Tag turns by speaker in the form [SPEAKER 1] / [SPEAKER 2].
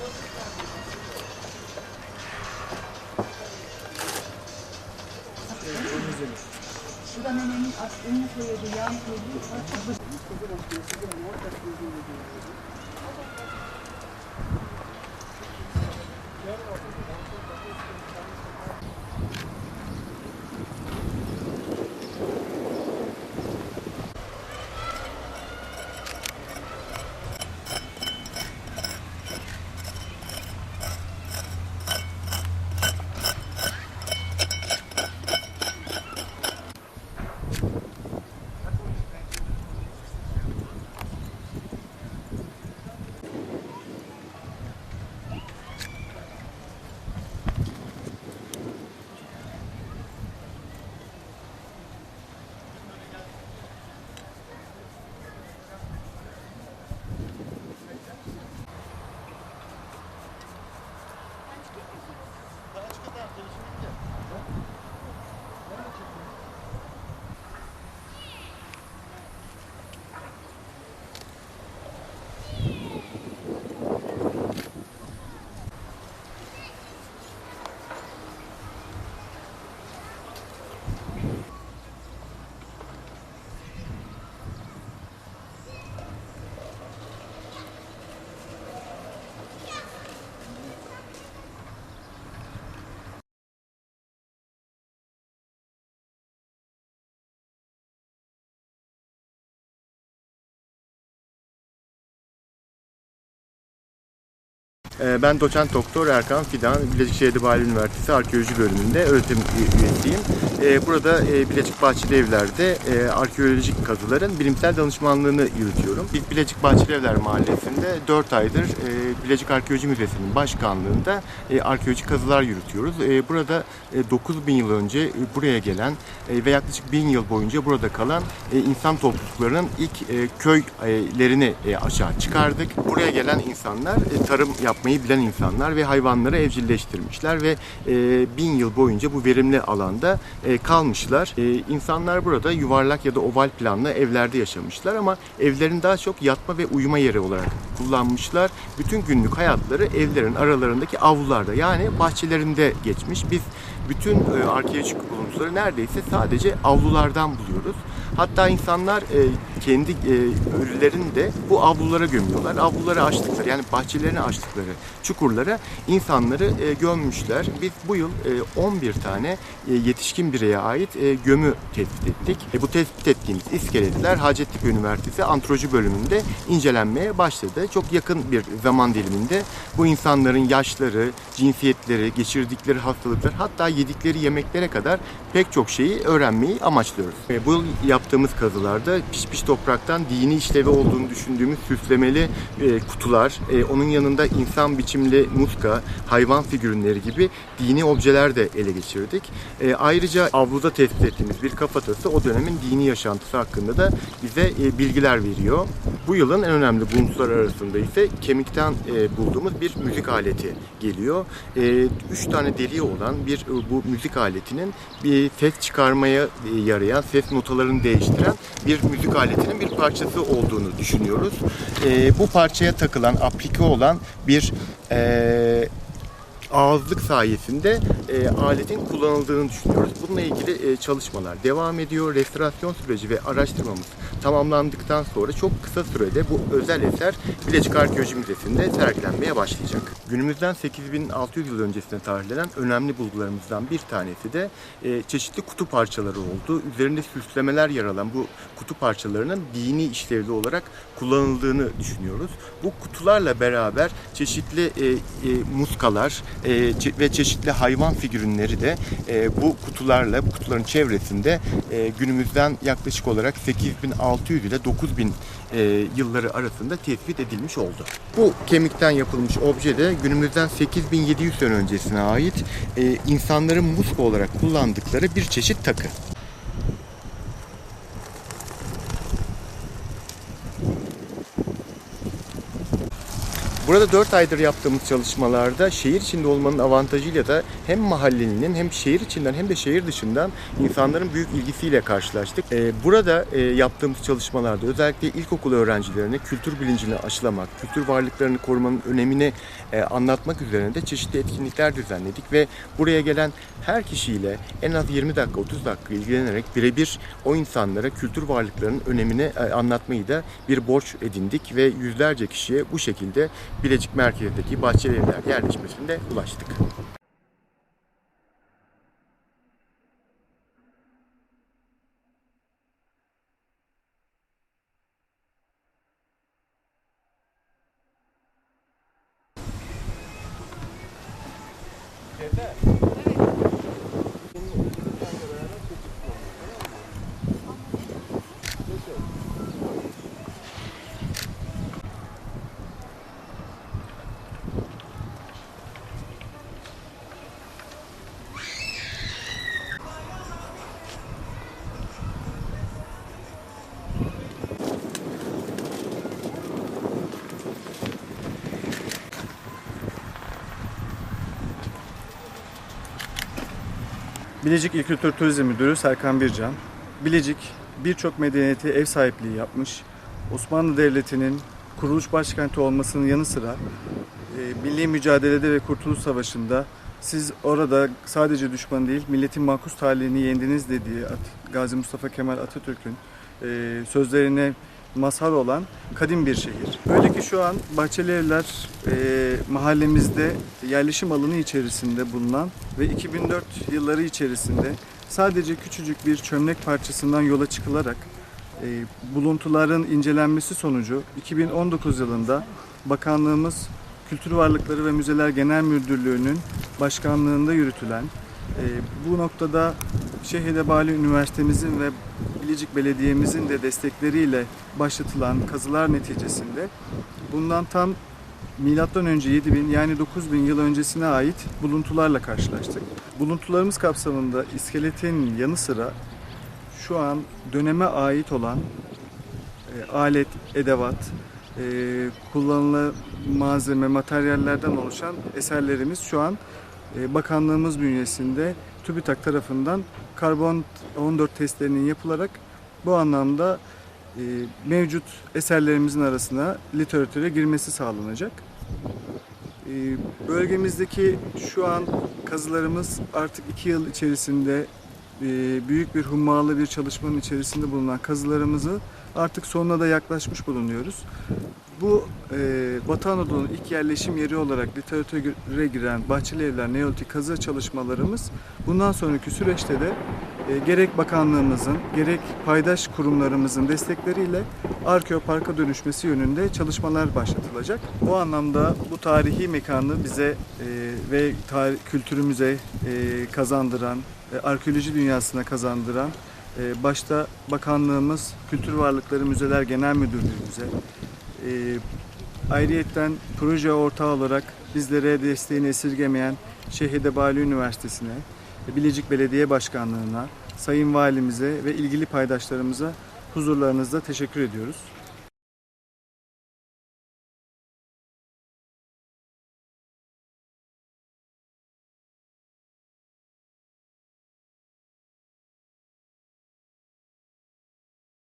[SPEAKER 1] Bu da menemin aslını koyuyordu, yağını koyuyordu.
[SPEAKER 2] Ben doçent doktor Erkan Fidan, Bilecik Şehir Bahçeli Üniversitesi Arkeoloji Bölümünde öğretim üyesiyim. Ee, Burada e, Bilecik Bahçeli Evler'de e, arkeolojik kazıların bilimsel danışmanlığını yürütüyorum. Biz Bilecik Bahçeli Evler Mahallesi'nde 4 aydır e, Bilecik Arkeoloji Müzesi'nin başkanlığında arkeolojik kazılar yürütüyoruz. Burada 9 bin yıl önce buraya gelen ve yaklaşık 1000 yıl boyunca burada kalan insan topluluklarının ilk köylerini aşağı çıkardık. Buraya gelen insanlar tarım yapmayı bilen insanlar ve hayvanları evcilleştirmişler ve e, bin yıl boyunca bu verimli alanda e, kalmışlar. E, insanlar burada yuvarlak ya da oval planlı evlerde yaşamışlar ama evlerin daha çok yatma ve uyuma yeri olarak kullanmışlar. Bütün günlük hayatları evlerin aralarındaki avlularda yani bahçelerinde geçmiş. Biz bütün e, arkeolojik buluntuları neredeyse sadece avlulardan buluyoruz. Hatta insanlar e, kendi e, ölülerini de bu avlulara gömüyorlar. Avluları açtıkları yani bahçelerini açtıkları çukurlara insanları e, gömmüşler. Biz bu yıl e, 11 tane e, yetişkin bireye ait e, gömü tespit ettik. E, bu tespit ettiğimiz iskeletler Hacettepe Üniversitesi Antropoloji bölümünde incelenmeye başladı. Çok yakın bir zaman diliminde bu insanların yaşları, cinsiyetleri, geçirdikleri hastalıklar hatta yedikleri yemeklere kadar pek çok şeyi öğrenmeyi amaçlıyoruz. E, bu yıl yaptığımız kazılarda piş piş topraktan dini işlevi olduğunu düşündüğümüz süslemeli e, kutular, e, onun yanında insan biçimli muska, hayvan figürleri gibi dini objeler de ele geçirdik. E, ayrıca avluda tespit ettiğimiz bir kafatası o dönemin dini yaşantısı hakkında da bize e, bilgiler veriyor. Bu yılın en önemli buluntular arasında ise kemikten e, bulduğumuz bir müzik aleti geliyor. E, üç tane deliği olan bir e, bu müzik aletinin bir ses çıkarmaya e, yarayan, ses notalarını değiştiren bir müzik aletinin bir parçası olduğunu düşünüyoruz. E, bu parçaya takılan, aplike olan bir e, ağızlık sayesinde e, aletin kullanıldığını düşünüyoruz. Bununla ilgili e, çalışmalar devam ediyor. Restorasyon süreci ve araştırmamız tamamlandıktan sonra çok kısa sürede bu özel eser Bilecik Arkeoloji Müzesi'nde sergilenmeye başlayacak. Günümüzden 8600 yıl öncesine tarihlenen önemli bulgularımızdan bir tanesi de e, çeşitli kutu parçaları oldu. Üzerinde süslemeler yer alan bu kutu parçalarının dini işlevli olarak kullanıldığını düşünüyoruz. Bu kutularla beraber çeşitli e, e, muskalar e, ve çeşitli hayvan figürünleri de e, bu kutularla, bu kutuların çevresinde e, günümüzden yaklaşık olarak 8600 ile 9000 e, yılları arasında tespit edilmiş oldu. Bu kemikten yapılmış obje de günümüzden 8700 sene öncesine ait e, insanların muska olarak kullandıkları bir çeşit takı. Burada 4 aydır yaptığımız çalışmalarda şehir içinde olmanın avantajıyla da hem mahallenin hem şehir içinden hem de şehir dışından insanların büyük ilgisiyle karşılaştık. Ee, Burada e, yaptığımız çalışmalarda özellikle ilkokul öğrencilerine kültür bilincini aşılamak, kültür varlıklarını korumanın önemini e, anlatmak üzerine de çeşitli etkinlikler düzenledik ve buraya gelen her kişiyle en az 20 dakika 30 dakika ilgilenerek birebir o insanlara kültür varlıklarının önemini e, anlatmayı da bir borç edindik ve yüzlerce kişiye bu şekilde Bilecik merkezindeki Bahçeli Evler yerleşmesinde ulaştık.
[SPEAKER 3] Bilecik İl Kültür Turizm Müdürü Serkan Bircan. Bilecik birçok medeniyete ev sahipliği yapmış. Osmanlı Devleti'nin kuruluş başkenti olmasının yanı sıra e, milli mücadelede ve Kurtuluş Savaşı'nda siz orada sadece düşman değil, milletin makus talihini yendiniz dediği Gazi Mustafa Kemal Atatürk'ün e, sözlerine mazhar olan kadim bir şehir. Öyle ki şu an Bahçeli Evler e, mahallemizde yerleşim alanı içerisinde bulunan ve 2004 yılları içerisinde sadece küçücük bir çömlek parçasından yola çıkılarak e, buluntuların incelenmesi sonucu 2019 yılında bakanlığımız Kültür Varlıkları ve Müzeler Genel Müdürlüğü'nün başkanlığında yürütülen e, bu noktada Şehidebali Üniversitemizin ve Bilecik Belediye'mizin de destekleriyle başlatılan kazılar neticesinde bundan tam milattan önce 7000 yani 9000 yıl öncesine ait buluntularla karşılaştık. Buluntularımız kapsamında iskeletin yanı sıra şu an döneme ait olan e, alet, edevat, e, kullanılan malzeme, materyallerden oluşan eserlerimiz şu an bakanlığımız bünyesinde TÜBİTAK tarafından karbon 14 testlerinin yapılarak bu anlamda e, mevcut eserlerimizin arasına literatüre girmesi sağlanacak. E, Bölgemizdeki şu an kazılarımız artık iki yıl içerisinde e, büyük bir hummalı bir çalışmanın içerisinde bulunan kazılarımızı artık sonuna da yaklaşmış bulunuyoruz. Bu e, Batı Anadolu'nun ilk yerleşim yeri olarak literatüre giren Bahçeli Evler Neolitik kazı çalışmalarımız bundan sonraki süreçte de e, gerek bakanlığımızın gerek paydaş kurumlarımızın destekleriyle arkeoparka dönüşmesi yönünde çalışmalar başlatılacak. Bu anlamda bu tarihi mekanı bize e, ve tar- kültürümüze e, kazandıran, e, arkeoloji dünyasına kazandıran e, başta bakanlığımız, Kültür Varlıkları Müzeler Genel Müdürlüğümüze, e, ayrıyetten proje ortağı olarak bizlere desteğini esirgemeyen Şehidebali Üniversitesi'ne, Bilecik Belediye Başkanlığı'na, Sayın Valimize ve ilgili paydaşlarımıza huzurlarınızda teşekkür ediyoruz.